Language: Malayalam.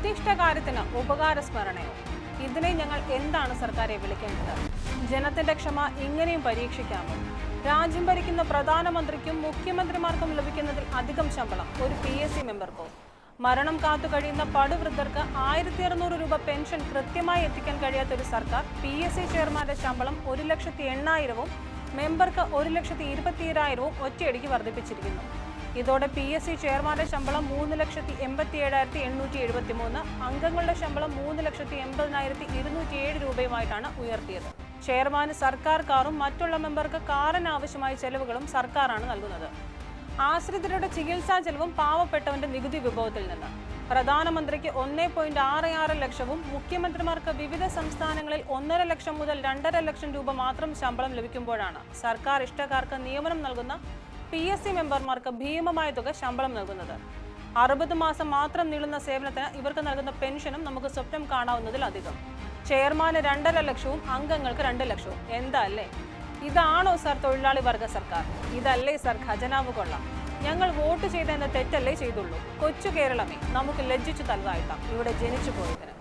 ഉദ്ദിഷ്ട കാര്യത്തിന് ഉപകാര സ്മരണയോ ഇതിനെ ഞങ്ങൾ എന്താണ് സർക്കാരെ വിളിക്കേണ്ടത്? ജനത്തിന്റെ ക്ഷമ ഇങ്ങനെയും പരീക്ഷിക്കാമോ? രാജ്യം ഭരിക്കുന്ന പ്രധാനമന്ത്രിക്കും മുഖ്യമന്ത്രിമാർക്കും ലഭിക്കുന്നതിൽ അധികം ശമ്പളം ഒരു പി എസ് സി മെമ്പർക്കോ? മരണം കാത്തു കഴിയുന്ന പടുവൃദ്ധർക്ക് ആയിരത്തി അറുന്നൂറ് രൂപ പെൻഷൻ കൃത്യമായി എത്തിക്കാൻ കഴിയാത്ത ഒരു സർക്കാർ പി എസ് സി ചെയർമാന്റെ ശമ്പളം ഒരു ലക്ഷത്തി എണ്ണായിരവും മെമ്പർക്ക് ഒരു ലക്ഷത്തി ഇരുപത്തിയേഴായിരവും ഒറ്റയടിക്ക് വർദ്ധിപ്പിച്ചിരിക്കുന്നു. ഇതോടെ പി എസ് സി ചെയർമാന്റെ ശമ്പളം മൂന്ന് ലക്ഷത്തി എൺപത്തി ഏഴായിരത്തി എണ്ണൂറ്റി എഴുപത്തി മൂന്ന് അംഗങ്ങളുടെ ശമ്പളം മൂന്ന് ലക്ഷത്തി എൺപതിനായിരത്തി ഇരുന്നൂറ്റി ഏഴ് രൂപയുമായിട്ടാണ് ഉയർത്തിയത്. ചെയർമാൻ സർക്കാർ കാറും മറ്റുള്ള മെമ്പർക്ക് കാറിന് ആവശ്യമായ ചെലവുകളും സർക്കാരാണ് നൽകുന്നത്. ആശ്രിതരുടെ ചികിത്സാ ചെലവും പാവപ്പെട്ടവന്റെ നികുതി വിഭവത്തിൽ നിന്ന്. പ്രധാനമന്ത്രിക്ക് ഒന്നേ പോയിന്റ് ആറ് ആറ് ലക്ഷവും മുഖ്യമന്ത്രിമാർക്ക് വിവിധ സംസ്ഥാനങ്ങളിൽ ഒന്നര ലക്ഷം മുതൽ രണ്ടര ലക്ഷം രൂപ മാത്രം ശമ്പളം ലഭിക്കുമ്പോഴാണ് സർക്കാർ ഇഷ്ടക്കാർക്ക് നിയമനം നൽകുന്ന പി എസ് സി മെമ്പർമാർക്ക് ഭീമമായ തുക ശമ്പളം നൽകുന്നത്. അറുപത് മാസം മാത്രം നീളുന്ന സേവനത്തിന് ഇവർക്ക് നൽകുന്ന പെൻഷനും നമുക്ക് സ്വപ്നം കാണാവുന്നതിലധികം ചെയർമാന് രണ്ടര ലക്ഷവും അംഗങ്ങൾക്ക് രണ്ട് ലക്ഷവും. എന്താ അല്ലേ ഇതാണോ സർ തൊഴിലാളി വർഗ സർക്കാർ? ഇതല്ലേ സർ ഖജനാവ് കൊള്ളാം. ഞങ്ങൾ വോട്ട് ചെയ്തതെന്ന തെറ്റല്ലേ ചെയ്തുള്ളൂ. കൊച്ചു കേരളമേ നമുക്ക് ലജ്ജിച്ചു തലതായിട്ടാം ഇവിടെ ജനിച്ചു പോയതിന്